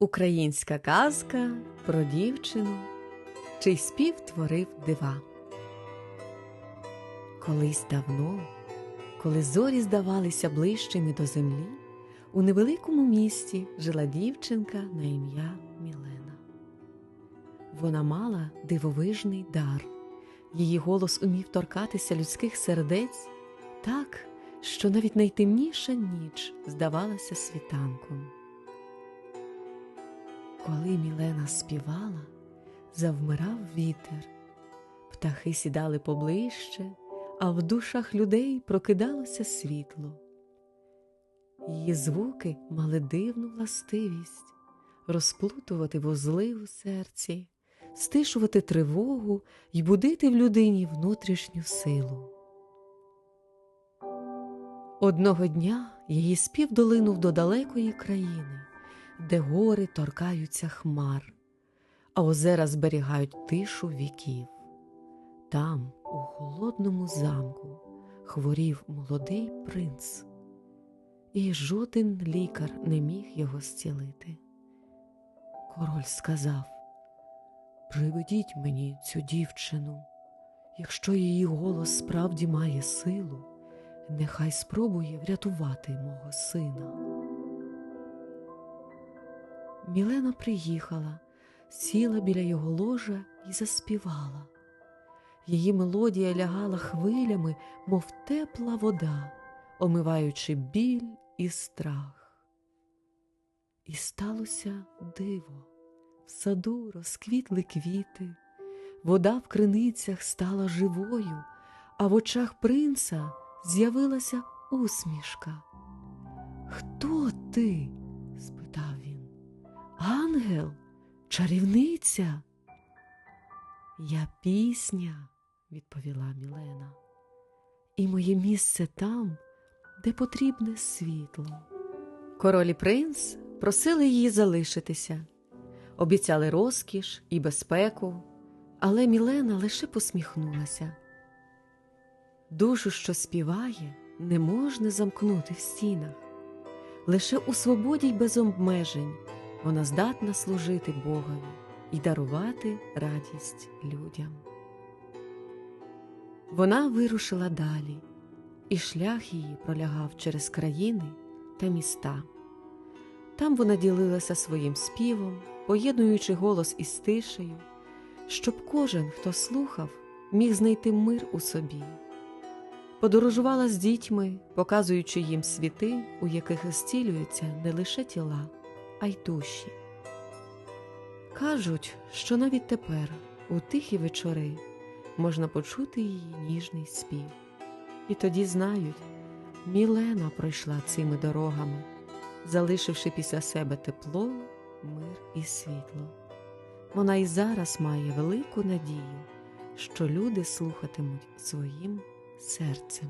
Українська казка про дівчину, чий спів творив дива. Колись давно, коли зорі здавалися ближчими до землі, у невеликому місті жила дівчинка на ім'я Мілена. Вона мала дивовижний дар. Її голос умів торкатися людських сердець так, що навіть найтемніша ніч здавалася світанком. Коли Мілена співала, завмирав вітер, птахи сідали поближче, а в душах людей прокидалося світло. Її звуки мали дивну властивість розплутувати вузли у серці, стишувати тривогу й будити в людині внутрішню силу. Одного дня її спів долинув до далекої країни де гори торкаються хмар, а озера зберігають тишу віків. Там, у холодному замку, хворів молодий принц, і жоден лікар не міг його зцілити. Король сказав Приведіть мені цю дівчину, якщо її голос справді має силу, нехай спробує врятувати мого сина. Мілена приїхала, сіла біля його ложа і заспівала. Її мелодія лягала хвилями, мов тепла вода, омиваючи біль і страх. І сталося диво, в саду розквітли квіти, вода в криницях стала живою, а в очах принца з'явилася усмішка. Хто ти? Ангел, чарівниця. Я пісня, відповіла Мілена, і моє місце там, де потрібне світло. Король і принц просили її залишитися, обіцяли розкіш і безпеку, але Мілена лише посміхнулася. Душу, що співає, не можна замкнути в стінах, лише у свободі й без обмежень вона здатна служити Богові і дарувати радість людям. Вона вирушила далі, і шлях її пролягав через країни та міста. Там вона ділилася своїм співом, поєднуючи голос із тишею, щоб кожен, хто слухав, міг знайти мир у собі. Подорожувала з дітьми, показуючи їм світи, у яких зцілюються не лише тіла, а й душі. Кажуть, що навіть тепер, у тихі вечори, можна почути її ніжний спів. І тоді знають, Мілена пройшла цими дорогами, залишивши після себе тепло, мир і світло. Вона і зараз має велику надію, що люди слухатимуть своїм серцем.